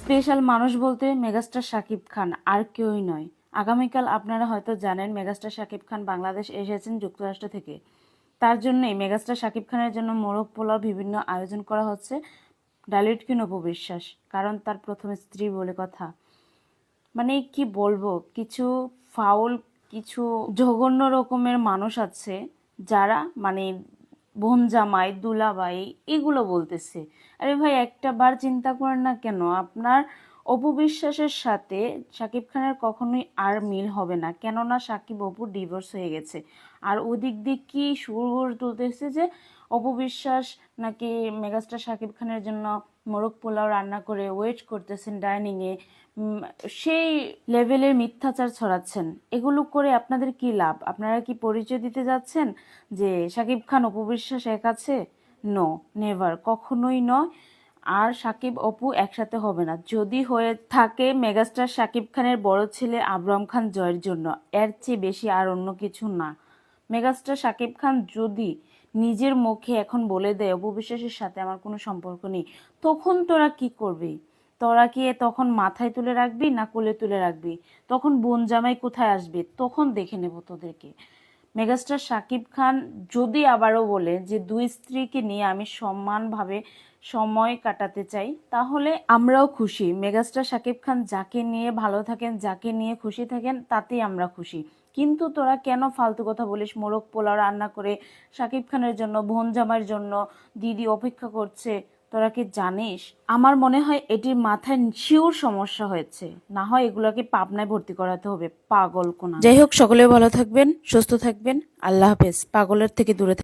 Special মানুষ বলতে megastar Shakib Khan, আর কেউই নয়। আগামীকাল আপনারা হয়তো জানেন, মেগাস্টার শাকিব খান বাংলাদেশ এসেছেন যুক্তরাষ্ট্র থেকে। তার জন্যই মেগাস্টার শাকিব খানের জন্য মোরগ পোলাও বিভিন্ন আয়োজন করা হচ্ছে। ডালিট কিন অপবিশ্বাস কারণ তার প্রথম স্ত্রী বলে কথা। মানে কি বলব, কিছু ফাউল, কিছু জঘন্য রকমের মানুষ আছে যারা মানে বোন জামাই দুলাবাই এগুলো বলতেছে। আরে ভাই একটা বার চিন্তা করেন না কেন? আপনার অপবিশ্বাসের সাথে শাকিব খানের কখনোই আর মিল হবে না। কেননা সাকিব অপুর ডিভোর্স হয়ে গেছে। আর ওদিক দিয়ে কি সুর তুলতেছে যে অপবিশ্বাস নাকি মেগাস্টার শাকিব খানের জন্য মোরগ পোলাও রান্না করে ওয়েট করতেছেন ডাইনিংয়ে সেই লেভেলের মিথ্যাচার ছড়াচ্ছেন। এগুলো করে আপনাদের কি লাভ? আপনারা কি পরিচয় দিতে যাচ্ছেন যে শাকিব খান, অপবিশ্বাস এক আছে? নো নেভার কখনোই নয়। আর সাকিব অপু একসাথে হবে না। যদি হয়ে থাকে মেগাস্টার সাকিব খানের বড় ছেলে আবরাম খান জয়ের জন্য, এর চেয়ে বেশি আর অন্য কিছু না। মেগাস্টার সাকিব খান যদি নিজের মুখে এখন বলে দেয় অপবিশ্বাসের সাথে আমার কোনো সম্পর্ক নেই তখন তোরা কি করবি? তোরা কি তখন মাথায় তুলে রাখবি না কোলে তুলে রাখবি? তখন বোন জামাই কোথায় আসবে? তখন দেখে নেব তোদেরকে। মেগাস্টার শাকিব খান যদি আবারও বলে যে দুই স্ত্রীকে নিয়ে আমি সম্মানভাবে সময় কাটাতে চাই, তাহলে আমরাও খুশি। মেগাস্টার শাকিব খান যাকে নিয়ে ভালো থাকেন, যাকে নিয়ে খুশি থাকেন, তাতেই আমরা খুশি। কিন্তু তোরা কেন ফালতু কথা বলিস? মোরগ পোলাও রান্না করে শাকিব খানের জন্য, বোন জামাইয়ের জন্য দিদি অপেক্ষা করছে। তোরা কি জানিস? আমার মনে হয় এটির মাথায় শিওর সমস্যা হয়েছে। না হয় এগুলোকে পাবনায় ভর্তি করাতে হবে, পাগল কোন। যাই হোক, সকলে ভালো থাকবেন, সুস্থ থাকবেন। আল্লাহ হাফেজ, পাগলের থেকে দূরে